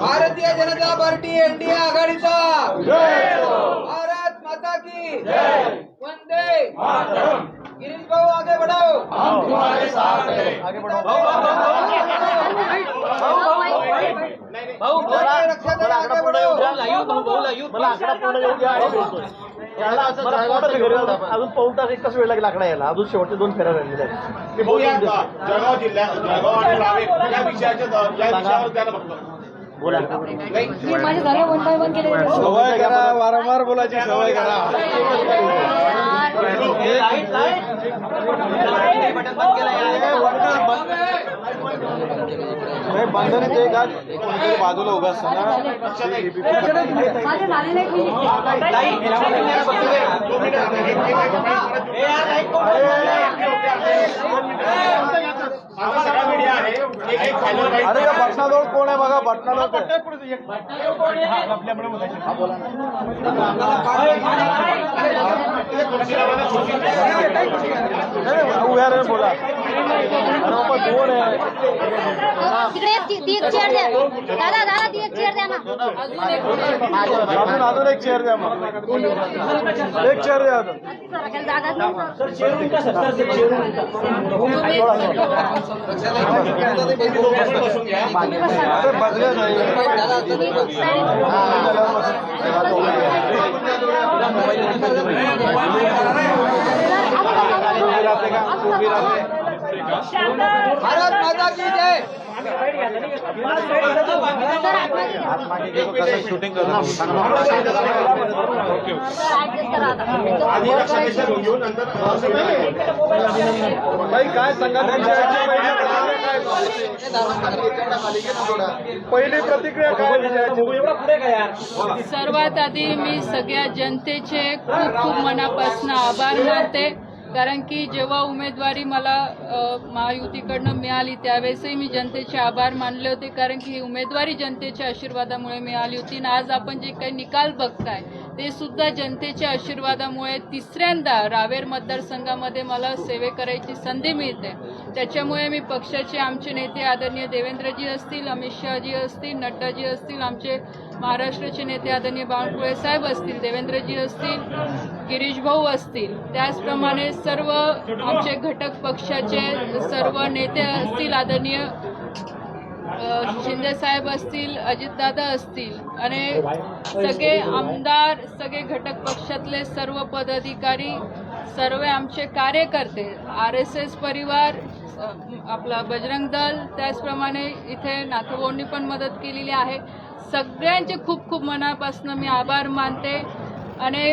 Bharatiya Janata party NDA आघाडीचा. भारत माता की वंदे गिरीश भाऊ आगे बढ़ाओ. भाऊ रक्षा दल आगे बढ़ाओ. मला आकडा पूर्ण येऊ द्या आणि बोलतोय. याला असं जायला घरी जाऊ. अजून पाऊण तास एक कसं वेळ लागला आकडा यायला अजून शेवटचे दोन फेऱ्या राहिलेल्या आहेत. ते बघूया. देतो. जळगाव जिल्ह्यात जळगाव आणि रावे या विषयाच्या या विषयावर त्याला बघतो बोला माझे झाले वन बाय वन केले सवय करा वारंवार बोलायची सवय करा बंधन ते का कोणीतरी बाजूला उभा असताना अरे या बटनाजवळ कोण आहे बघा? बटनाजवळ उभ्या रे बोला अरे बाबा कोण आहे तिकडे एक ती ती एक चेअर द्या दादा दादा ती एक चेअर द्या ना अजून अजून एक चेअर द्या मग एक चेअर द्या अजून जागा नाही. भारत माता की जय शूटिंग काय सांगा पहिली प्रतिक्रिया काय विजयाची? सर्वात आधी मी सगळ्या जनतेचे खूप खूप मनापासून आभार मानते. कारण की जेव्हा उमेदवारी मला महायुतीकडनं मिळाली त्यावेळेसही मी जनतेचे आभार मानले होते. कारण की ही उमेदवारी जनतेच्या आशीर्वादामुळे मिळाली होती. आणि आज आपण जे काही निकाल बघताय ते सुद्धा जनतेच्या आशीर्वादामुळे तिसऱ्यांदा रावेर मतदारसंघामध्ये मला सेवे करायची संधी मिळते. त्याच्यामुळे मी पक्षाचे आमचे नेते आदरणीय देवेंद्रजी असतील अमित शहाजी असतील नड्डाजी असतील आमचे महाराष्ट्राचे नेते आदरणीय बावनकुळे साहेब असतील देवेंद्रजी असतील गिरीश भाऊ असतील. त्याचप्रमाणे सर्व आमचे घटक पक्षाचे सर्व नेते असतील आदरणीय शिंदे साहेब असतील अजितदादा असतील. आणि सगळे आमदार सगळे घटक पक्षातले सर्व पदाधिकारी सर्व आमचे कार्यकर्ते आर एस एस परिवार आपला बजरंग दल त्याचप्रमाणे इथे नाथभाऊंनी पण मदत केलेली आहे. सगळ्यांचे खूप खूप मनापासून मी आभार मानते. आणि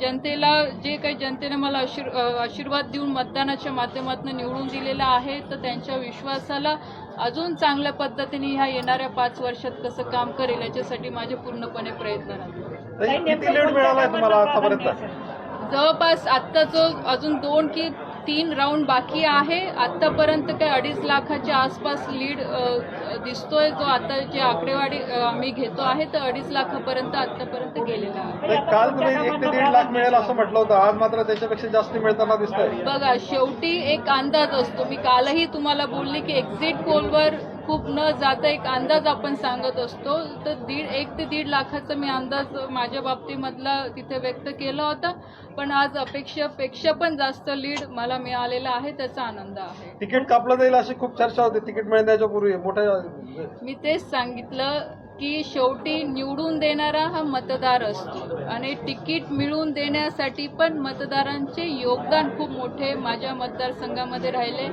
जनतेला जे काही जनतेने मला आशीर आशीर्वाद देऊन मतदानाच्या माध्यमातून निवडून दिलेला आहे तर त्यांच्या विश्वासाला अजून चांगल्या पद्धतीने ह्या येणाऱ्या पाच वर्षात कसं काम करेल याच्यासाठी माझे पूर्णपणे प्रयत्न राहतील जवळपास आत्ता जो अजून दोन की तीन राऊंड बाकी आहे. आत्तापर्यंत काही अडीच लाखाच्या आसपास लीड दिसतोय जो आता जे आकडेवारी अ, आम्ही घेतो आहे तर अडीच लाखापर्यंत आत्तापर्यंत गेलेला आहे. काल तुम्ही एक ते दीड लाख मिळेल असं म्हटलं होतं. आज मात्र त्याच्यापेक्षा जास्त मिळताना दिसतंय. बघा शेवटी एक अंदाज असतो. मी कालही तुम्हाला बोलले की एक्झिट पोलवर खूप न जाता एक अंदाज आपण सांगत असतो. तर दीड एक ते दीड लाखाचा मी अंदाज माझ्या बाबतीमधला तिथे व्यक्त केला होता. पण आज अपेक्षापेक्षा पण जास्त लीड मला मिळालेला आहे त्याचा आनंद आहे. तिकीट कापलं जाईल अशी खूप चर्चा होती. तिकीट मिळण्याच्या पूर्वी मोठ्या मी तेच सांगितलं की शेवटी निवडून देणारा हा मतदार असतो. आणि तिकीट मिळवून देण्यासाठी पण मतदारांचे योगदान खूप मोठे माझ्या मतदारसंघामध्ये राहिले.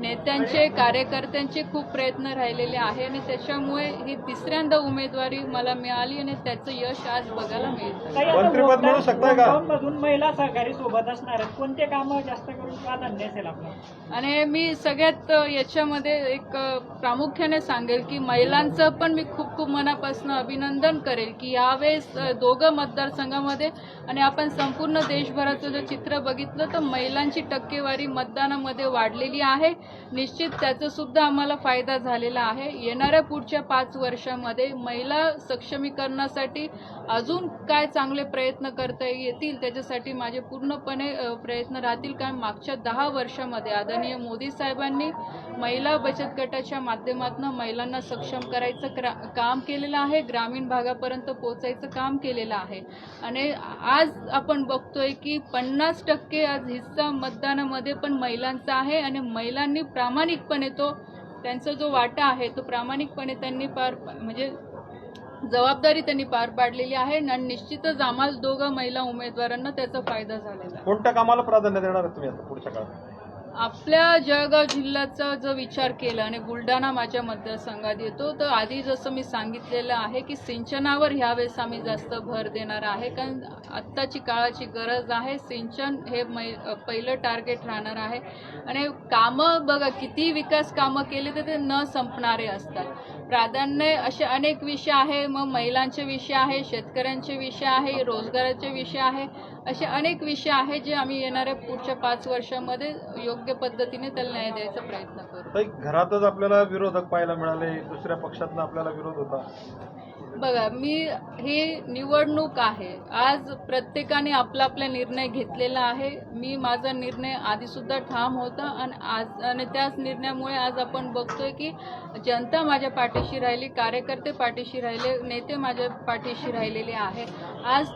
नेत्यांचे कार्यकर्त्यांचे खूप प्रयत्न राहिलेले आहे आणि त्याच्यामुळे ही तिसऱ्यांदा उमेदवारी मला मिळाली आणि त्याचं यश आज बघायला मिळतं मंत्रिपद मिळू शकतंय का? मधून महिला सहकारी सोबत असणार आहेत. कोणते कामं जास्त करून प्राधान्य असेल आपलं? आणि मी सगळ्यात अ, याच्यामध्ये एक अ, प्रामुख्याने सांगेल की महिलांचं पण मी खूप खूप मनापासून अभिनंदन करेल की यावेळेस अ, दोघं मतदारसंघामध्ये आणि आपण संपूर्ण देशभराचं जर चित्र बघितलं तर महिलांची टक्केवारी मतदानामध्ये वाढलेली आहे. निश्चित त्याचासुद्धा आम्हाला फायदा झालेला आहे. येणाऱ्या पुढच्या पाच वर्षामध्ये महिला सक्षमीकरणासाठी अजून काय चांगले प्रयत्न करता येतील त्याच्यासाठी माझे पूर्णपणे प्रयत्न राहतील. कारण मागच्या दहा वर्षामध्ये आदरणीय मोदी साहेबांनी महिला बचत गटाच्या माध्यमातून महिलांना सक्षम करायचं क्रा काम केलेलं आहे. ग्रामीण भागापर्यंत पोचायचं काम केलेलं आहे. आणि आज आपण बघतोय की पन्नास टक्के आज हिस्सा मतदानामध्ये पण महिलांचा आहे आणि महिलांनी प्रामाणिकपणे तो त्यांचा जो वाटा आहे तो प्रामाणिकपणे त्यांनी पार म्हणजे जबाबदारी त्यांनी पार पाडलेली आहे आणि निश्चितच आम्हाला दोघं महिला उमेदवारांना त्याचा फायदा झालेला आहे. कोणत्या कामाला प्राधान्य देणार तुम्ही आता पुढच्या काळात? आपल्या जळगाव जिल्ह्याचा जर विचार केला आणि बुलढाणा माझ्या मतदारसंघात येतो तर आधी जसं मी सांगितलेलं आहे की सिंचनावर ह्यावेळेस आम्ही जास्त भर देणार आहे. कारण आत्ताची काळाची गरज आहे. सिंचन हे मै पहिलं टार्गेट राहणार आहे. आणि कामं बघा किती विकास कामं केले तर ते न संपणारे असतात. प्राधान्य असे अनेक विषय आहे. मग महिलांचे विषय आहे शेतकऱ्यांचे विषय आहे रोजगाराचे विषय आहे असे अनेक विषय आहेत जे आम्ही येणाऱ्या पुढच्या पाच वर्षामध्ये योग्य पद्धतीने त्याला न्याय द्यायचा प्रयत्न करू. घरातच आपल्याला विरोधक पाहायला मिळाले दुसऱ्या पक्षातनं आपल्याला विरोध होता. बघा मी ही निवडणूक आहे. आज प्रत्येकाने आपला आपला निर्णय घेतलेला आहे. मी माझा निर्णय आधीसुद्धा ठाम होता आणि आज आणि त्याच निर्णयामुळे आज आपण बघतोय की जनता माझ्या पाठीशी राहिली कार्यकर्ते पाठीशी राहिले नेते माझ्या पाठीशी राहिलेले आहे. आज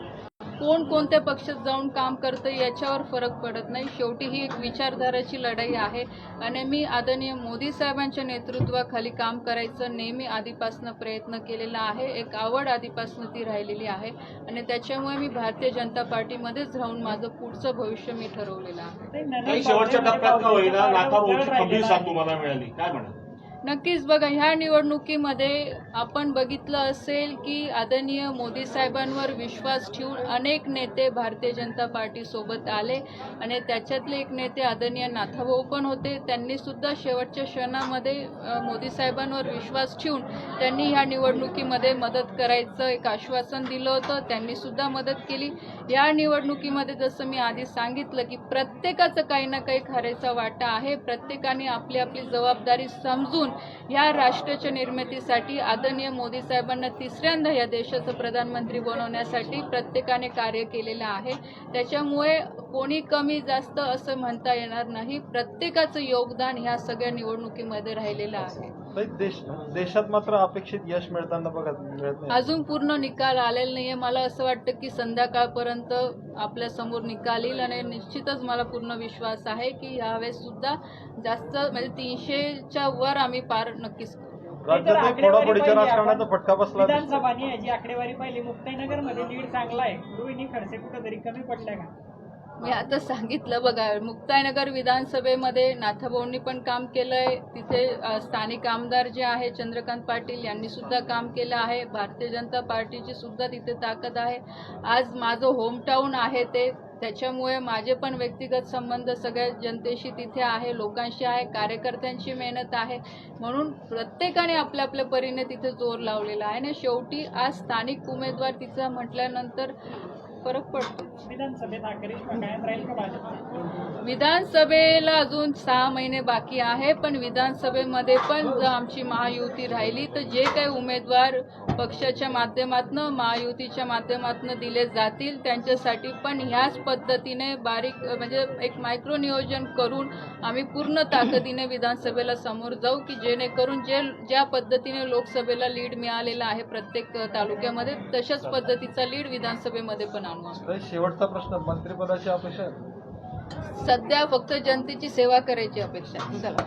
कोण कोणत्या पक्षात जाऊन काम करतं याच्यावर फरक पडत नाही. शेवटी ही एक विचारधाराची लढाई आहे. आणि मी आदरणीय मोदी साहेबांच्या नेतृत्वाखाली काम करायचं नेहमी आधीपासून प्रयत्न केलेला आहे. एक आवड आधीपासून ती राहिलेली आहे. आणि त्याच्यामुळे मी भारतीय जनता पार्टीमध्येच राहून माझं पुढचं भविष्य मी ठरवलेलं आहे. शेवटच्या टप्प्यात का होईना पावसाचा खंबीर साथ तुम्हाला मिळाली. काय म्हणा नक्कीच बघा ह्या निवडणुकीमध्ये आपण बघितलं असेल की आदरणीय मोदी साहेबांवर विश्वास ठेवून अनेक नेते भारतीय जनता पार्टीसोबत आले आणि त्याच्यातले एक नेते आदरणीय नाथाभाऊ पण होते. त्यांनीसुद्धा शेवटच्या क्षणामध्ये मोदी साहेबांवर विश्वास ठेवून त्यांनी ह्या निवडणुकीमध्ये मदत करायचं एक आश्वासन दिलं होतं. त्यांनीसुद्धा मदत केली. या निवडणुकीमध्ये जसं मी आधी सांगितलं की प्रत्येकाचं काही ना काही खरेचा वाटा आहे. प्रत्येकाने आपली आपली जबाबदारी समजून या राष्ट्राच्या निर्मितीसाठी आदरणीय मोदी साहेबांना तिसऱ्यांदा या देशाचं प्रधानमंत्री बनवण्यासाठी प्रत्येकाने कार्य केलेलं आहे. त्याच्यामुळे कोणी कमी जास्त असं म्हणता येणार नाही. प्रत्येकाचं योगदान ह्या सगळ्या निवडणुकीमध्ये राहिलेलं आहे. ताई, देश देशात मात्र अपेक्षित यश मिळताना बघा मिळत नाही अजून पूर्ण निकाल आलेला नाहीये मला असं वाटतं की संध्याकाळपर्यंत आपल्यासमोर निकाल येईल आणि निश्चितच मला पूर्ण विश्वास आहे की यावेळेस सुद्धा जास्त म्हणजे तीनशेच्या वर आम्ही पार नक्कीच करू. राज्यात फोडाफोडीच्या राजकारणाचा. फटका बसला विधानसभानी याची आकडेवारी पाहिली मुक्ताईनगरमध्ये लीड चांगला आहे रोहिणी खडसे कुठेतरी कमी पडल्या का मी आता सांगितलं बघा मुक्ताईनगर विधानसभेमध्ये नाथाभाऊंनी पण काम केलं आहे तिथे स्थानिक आमदार जे आहे चंद्रकांत पाटील यांनी सुद्धा काम केलं आहे. भारतीय जनता पार्टीची सुद्धा तिथे ताकद आहे. आज माझं होमटाऊन आहे ते. त्याच्यामुळे माझे पण व्यक्तिगत संबंध सगळ्या जनतेशी तिथे आहे लोकांशी आहे कार्यकर्त्यांची मेहनत आहे. म्हणून प्रत्येकाने आपल्या आपल्या परीने तिथे जोर लावलेला आहे. आणि शेवटी आज स्थानिक उमेदवार तिचा म्हटल्यानंतर फरक पडतो. विधानसभेला अजून सहा महिने बाकी आहे पण विधानसभेमध्ये पण जर आमची महायुती राहिली तर जे काही उमेदवार पक्षाच्या माध्यमातून महायुतीच्या माध्यमातून दिले जातील त्यांच्यासाठी पण ह्याच पद्धतीने बारीक म्हणजे एक मायक्रो नियोजन करून आम्ही पूर्ण ताकदीने विधानसभेला समोर जाऊ की जेणेकरून जे ज्या पद्धतीने लोकसभेला लीड मिळालेला आहे प्रत्येक तालुक्यामध्ये तशाच पद्धतीचा लीड विधानसभेमध्ये पण शेवटचा प्रश्न मंत्रिपदाची अपेक्षा? आहे सध्या फक्त जनतेची सेवा करायची अपेक्षा आहे. चला.